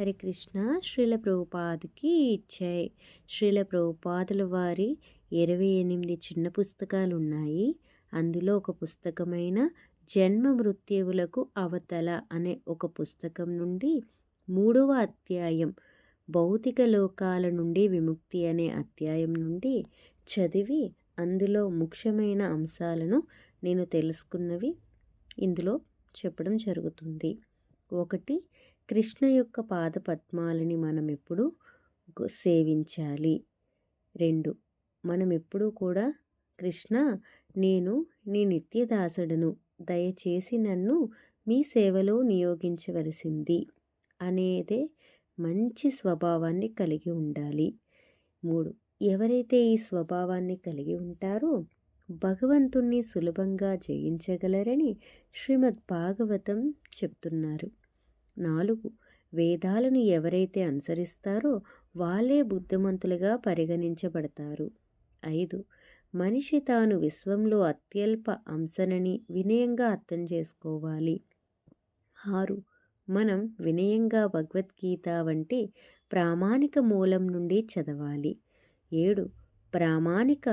హరే కృష్ణ. శ్రీల ప్రభుపాదికి ఇచ్చాయి. శ్రీల ప్రభుపాదుల వారి ఇరవై ఎనిమిది చిన్న పుస్తకాలు ఉన్నాయి అందులో ఒక పుస్తకమైన జన్మ మృత్యువులకు అవతల అనే ఒక పుస్తకం నుండి మూడవ అధ్యాయం భౌతిక లోకాల నుండి విముక్తి అనే అధ్యాయం నుండి చదివి అందులో ముఖ్యమైన అంశాలను నేను తెలుసుకున్నవి ఇందులో చెప్పడం జరుగుతుంది. ఒకటి కృష్ణ యొక్క పాద పద్మాలని మనం ఎప్పుడు సేవించాలి. రెండు మనం ఎప్పుడూ కూడా కృష్ణ నేను నీ నిత్యదాసుడను దయచేసి నన్ను మీ సేవలో నియోగించవలసింది అనేదే మంచి స్వభావాన్ని కలిగి ఉండాలి. మూడు ఎవరైతే ఈ స్వభావాన్ని కలిగి ఉంటారో భగవంతుణ్ణి సులభంగా జయించగలరని శ్రీమద్ భాగవతం చెప్తున్నారు. నాలుగు. వేదాలను ఎవరైతే అనుసరిస్తారో వాళ్ళే బుద్ధిమంతులుగా పరిగణించబడతారు. ఐదు. మనిషి తాను విశ్వంలో అత్యల్ప అంశనని వినయంగా అర్థం చేసుకోవాలి. ఆరు. మనం వినయంగా భగవద్గీత వంటి ప్రామాణిక మూలం నుండి చదవాలి. ఏడు. ప్రామాణిక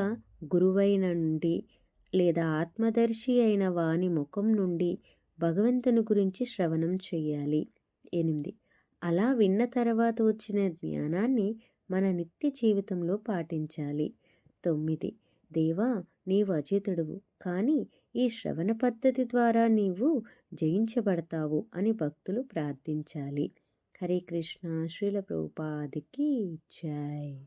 గురువైన నుండి లేదా ఆత్మదర్శి అయిన వాని ముఖం నుండి భగవంతుని గురించి శ్రవణం చేయాలి. ఎనిమిది. అలా విన్న తర్వాత వచ్చిన జ్ఞానాన్ని మన నిత్య జీవితంలో పాటించాలి. తొమ్మిది. దేవా నీవు అజితుడువు కానీ ఈ శ్రవణ పద్ధతి ద్వారా నీవు జయించబడతావు అని భక్తులు ప్రార్థించాలి. హరే కృష్ణ. శ్రీల ప్రభుపాదికి జై.